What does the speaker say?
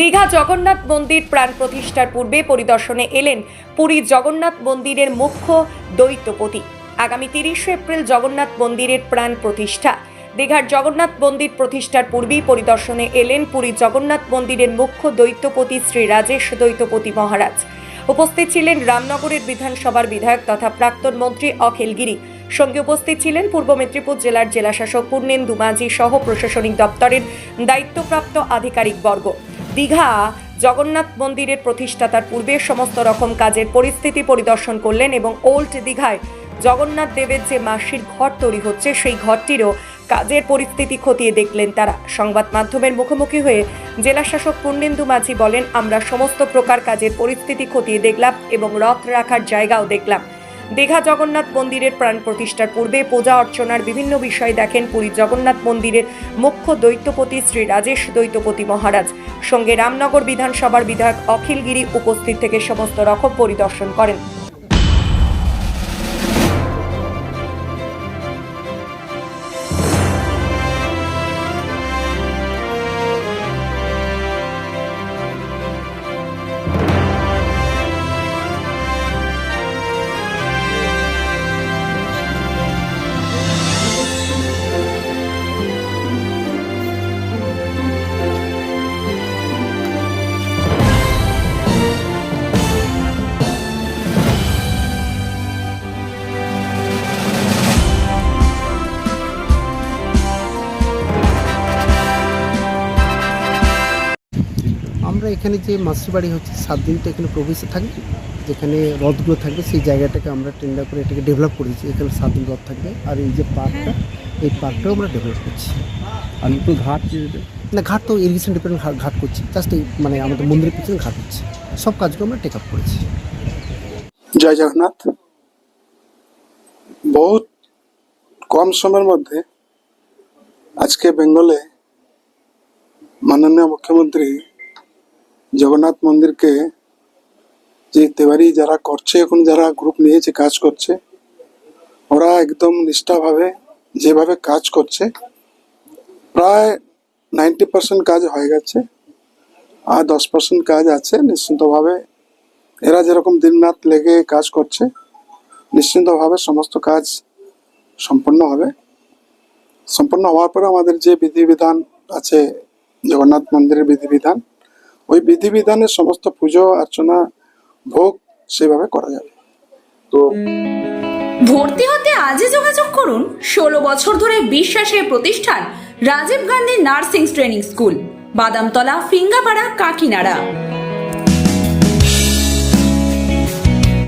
দীঘা জগন্নাথ মন্দির প্রাণ প্রতিষ্ঠার পূর্বে পরিদর্শনে এলেন পুরী জগন্নাথ মন্দিরের মুখ্য দৈত্যপতি আগামী তিরিশে এপ্রিল জগন্নাথ মন্দিরের প্রাণ প্রতিষ্ঠা। দীঘার জগন্নাথ মন্দির প্রতিষ্ঠার পূর্বেই পরিদর্শনে এলেন পুরী জগন্নাথ মন্দিরের মুখ্য দৈত্যপতি শ্রী রাজেশ দৈত্যপতি মহারাজ। উপস্থিত ছিলেন রামনগরের বিধানসভার বিধায়ক তথা প্রাক্তন মন্ত্রী অখিল গিরি। সঙ্গে উপস্থিত ছিলেন পূর্ব মেদিনীপুর জেলার জেলাশাসক পূর্ণেন্দু মাঝি সহ প্রশাসনিক দপ্তরের দায়িত্বপ্রাপ্ত আধিকারিকবর্গ দীঘা, জগন্নাথ মন্দিরের প্রতিষ্ঠাতার পূর্বে সমস্ত রকম কাজের পরিস্থিতি পরিদর্শন করলেন এবং ওল্ড দীঘায় জগন্নাথ দেবের যে মাসির ঘর তৈরি হচ্ছে, সেই ঘরটিরও কাজের পরিস্থিতি খতিয়ে দেখলেন তারা। সংবাদ মাধ্যমের মুখোমুখি হয়ে জেলাশাসক পূর্ণেন্দু মাঝি বলেন, আমরা সমস্ত প্রকার কাজের পরিস্থিতি খতিয়ে দেখলাম এবং রথ রাখার জায়গাও দেখলাম। দীঘা জগন্নাথ মন্দিরের প্রাণ প্রতিষ্ঠার পূর্বে পূজা অর্চনার বিভিন্ন বিষয় দেখেন পুরী জগন্নাথ মন্দিরের মুখ্য দৈত্যপতি শ্রী রাজেশ দৈত্যপতি মহারাজ। সঙ্গে রামনগর বিধানসভার বিধায়ক অখিলগিরি উপস্থিত থেকে সমস্ত রকম পরিদর্শন করেন। আমরা এখানে যে মাসির বাড়ি হচ্ছে সাত দিন তো এখানে প্রবেশে থাকবে যেখানে রথগুলো থাকবে সেই জায়গাটাকে আমরা টেন্ডার করে এটাকে ডেভেলপ করেছি এখানে সাত দিন রথ থাকবে। আর এই যে পার্কটা এই পার্কটাও আমরা ডেভেলপ করছি। আর নতুন ঘাট না ঘাট তো ইরিগেশন ডিপার্টমেন্ট ঘাট করছি। জাস্ট এই মানে আমাদের মন্দিরের পিছনে ঘাট হচ্ছে। সব কাজগুলো আমরা টেক আপ করেছি। জয় জগন্নাথ। বহুত কম সময়ের মধ্যে আজকে বেঙ্গলে মাননীয় মুখ্যমন্ত্রী জগন্নাথ মন্দিরকে যে তেওয়ারি যারা করছে, এখন যারা গ্রুপ নিয়েছে কাজ করছে, ওরা একদম নিষ্ঠাভাবে যেভাবে কাজ করছে, প্রায় নাইনটি পার্সেন্ট কাজ হয়ে গেছে আর দশ পার্সেন্ট কাজ আছে। নিশ্চিন্তভাবে এরা যেরকম দিনরাত লেগে কাজ করছে, নিশ্চিন্তভাবে সমস্ত কাজ সম্পন্ন হবে। সম্পন্ন হওয়ার পরে আমাদের যে বিধিবিধান আছে, জগন্নাথ মন্দিরের বিধিবিধান ওই বিধিবিধানের সমস্ত পুজো, অর্চনা, ভোগ সেভাবে করা যাবে। তো ভর্তি হতে আজই যোগাযোগ করুন ষোলো বছর ধরে বিশ্বাসের প্রতিষ্ঠান Rajiv Gandhi nursing training school, Badamtala, Phingapara, Kakinara.